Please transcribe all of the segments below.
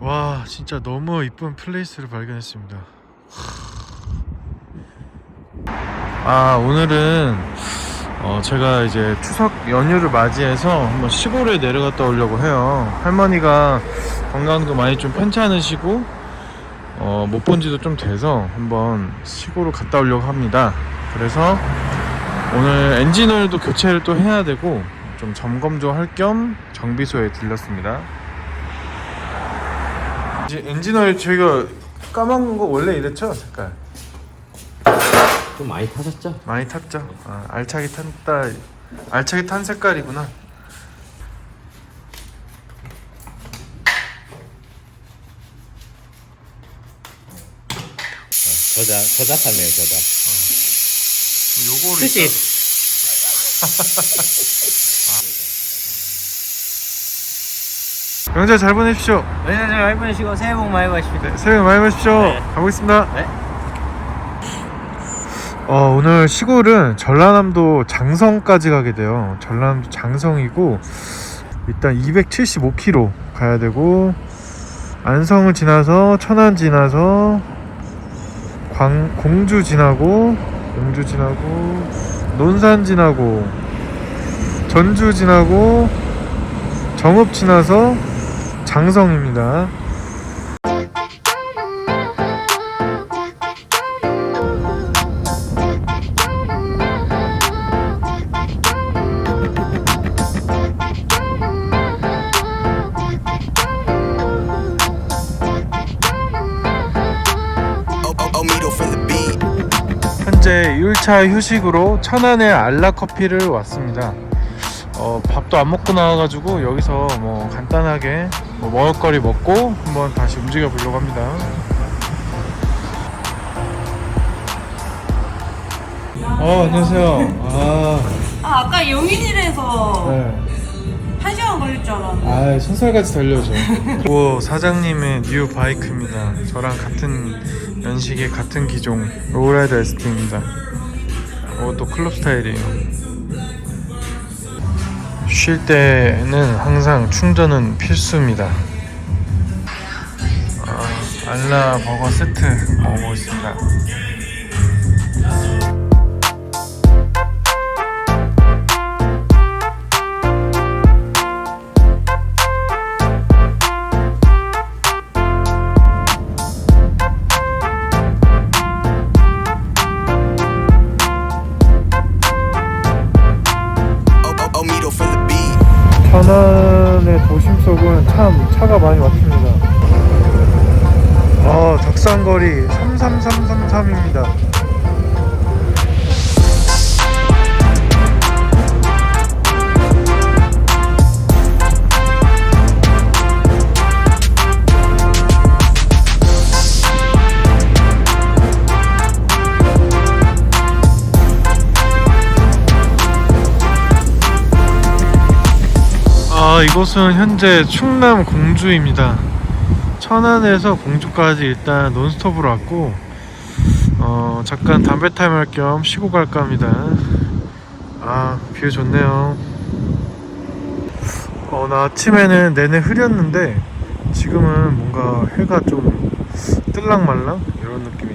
와 진짜 너무 이쁜 플레이스를 발견했습니다. 아 오늘은 어, 제가 이제 추석 연휴를 맞이해서 한번 시골에 내려갔다 오려고 해요. 할머니가 건강도 많이 좀 편찮으시고 어, 못 본 지도 좀 돼서 한번 시골을 갔다 오려고 합니다. 그래서 오늘 엔진오일도 교체를 또 해야 되고 좀 점검 좀 할 겸 정비소에 들렸습니다 이제 엔진오일 저희가 까만 거 원래 이랬죠 색깔 좀 많이 타셨죠? 많이 탔죠 아, 알차게 탔다 알차게 탄 색깔이구나 저자 저자 탔네요 저자. 요거를 스시. 명절 잘 보내십시오 네, 네, 잘 보내시고 새해 복 많이 받으십시오. 네, 새해 복 많이 받으십시오 네. 가보겠습니다 네. 어, 오늘 시골은 전라남도 장성까지 가게 돼요. 전라남도 장성이고 일단 275km 가야 되고 안성을 지나서 천안 지나서 광, 공주 지나고 공주 지나고 논산 지나고 전주 지나고 정읍 지나서 beat. 현재 1차 휴식으로 천안의 알라 커피를 왔습니다. 어, 밥도 안 먹고 나와가지고 여기서 뭐 간단하게 뭐 먹을거리 먹고 한번 다시 움직여 보려고 합니다. 어 안녕하세요. 아, 아 아까 용인이라서 네. 한 시간 걸릴 줄 알았는데 아 손살같이 달려죠. 오 사장님의 뉴 바이크입니다. 저랑 같은 연식의 같은 기종 로우라이더 ST입니다. 이것도 클럽 스타일이에요. 쉴 때는 항상 충전은 필수입니다. 아, 알라 버거 세트 먹어보겠습니다. 거리 33333입니다. 아 이곳은 현재 충남 공주입니다. 천안에서 공주까지 일단 논스톱으로 왔고 어 잠깐 담배 타임 할 겸 쉬고 갈까 합니다. 아 뷰 좋네요. 어 나 아침에는 내내 흐렸는데 지금은 뭔가 해가 좀 뜰랑말랑 이런 느낌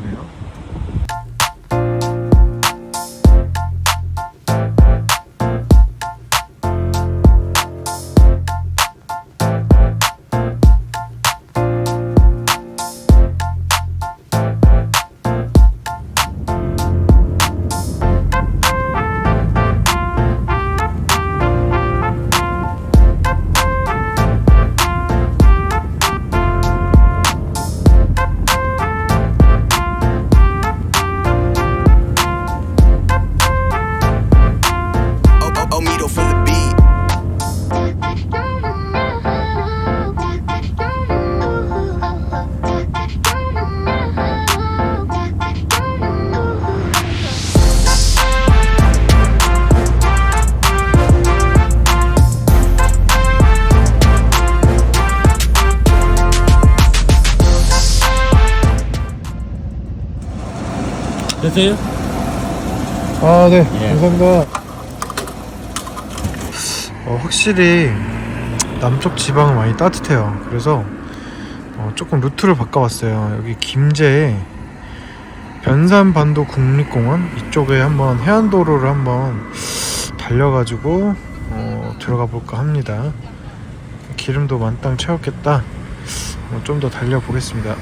됐어요? 아, 네. 예. 감사합니다. 어, 확실히 남쪽 지방은 많이 따뜻해요. 그래서 어, 조금 루트를 바꿔봤어요. 여기 김제에 변산반도 국립공원 이쪽에 한번 해안도로를 한번 달려가지고 어, 들어가 볼까 합니다. 기름도 만땅 채웠겠다. 어, 좀더 달려보겠습니다.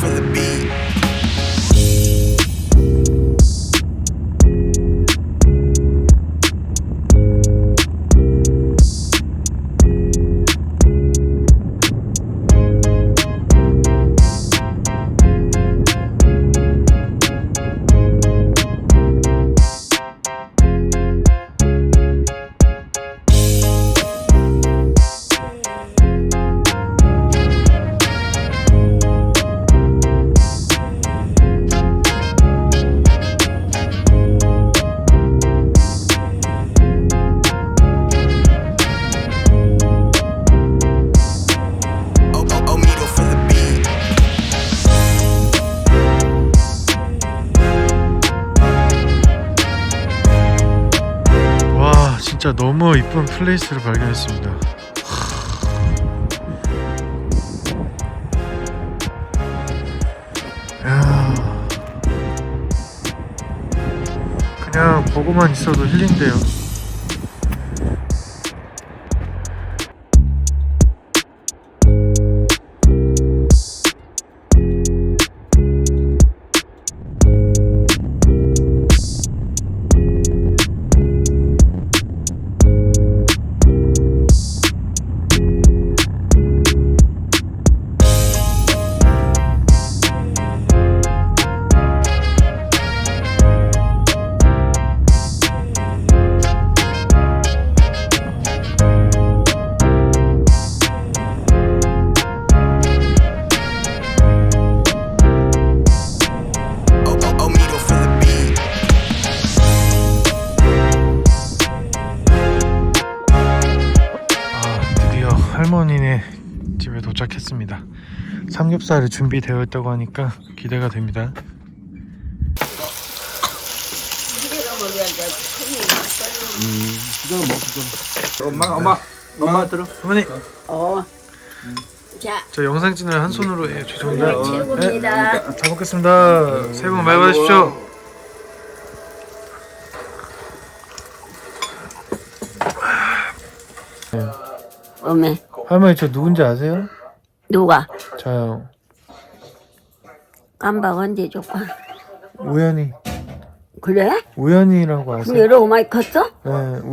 For the beat. 진짜 너무 이쁜 플레이스를 발견했습니다. 야 그냥 보고만 있어도 힐링돼요. 도착했습니다. 삼겹살이 준비되어 있다고 하니까 기대가 됩니다. 엄마 엄마 엄마 들어. 어머니 어. 자, 저 영상 찍느라 한 손으로 해 죄송합니다. 네, 최고입니다. 잘 먹겠습니다. 새해 복 많이 받으십시오. 어메, 할머니 저 누군지 아세요? 누가? 저요. 깜박 언제 줄까? 우연히 그래? 우연히라고 그럼 아세요? 여러 고 많이 컸어? 네. 우-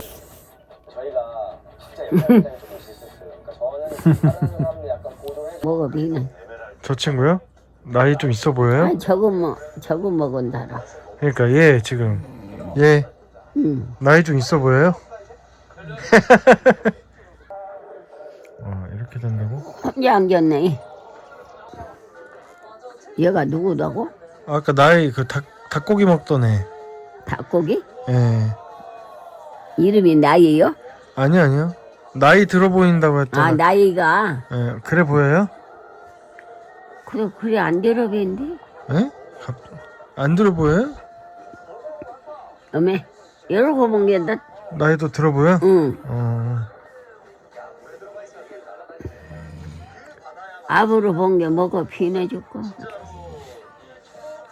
먹어, 비는. 저 친구요? 나이 좀 있어 보여요? 아니, 저거 뭐, 저거 먹은 다라. 그러니까 얘 지금 얘 응. 나이 좀 있어 보여요? 어, 이렇게 된다고? 혼자 안겼네. 얘가 누구다고? 아까 나이 그 닭, 닭고기 먹던 애. 닭고기? 예. 이름이 나이요? 아니 아니요. 나이 들어 보인다고 했잖아. 아, 나이가. 예, 그래 보여요? 그래, 그래, 안 들어봤는데? 예? 갑- 안 들어 보여요? 어메, 여러 고 먹는다. 나이도 들어 보여? 응. 어. 앞으로 본게 먹어, 피내줄까?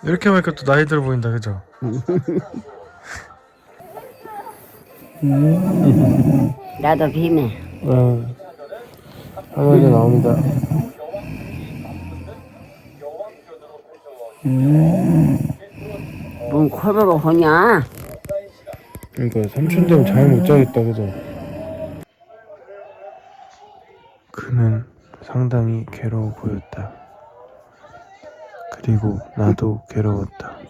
이렇게 보니까 또 나이 들어 보인다, 그죠? 나도 비네. 네. 할머니 나옵니다. 뭔 코로로 하냐? 그러니까 삼촌 되면 잠못 자겠다, 그죠? 그는 상당히 괴로워 보였다. 그리고 나도 괴로웠다.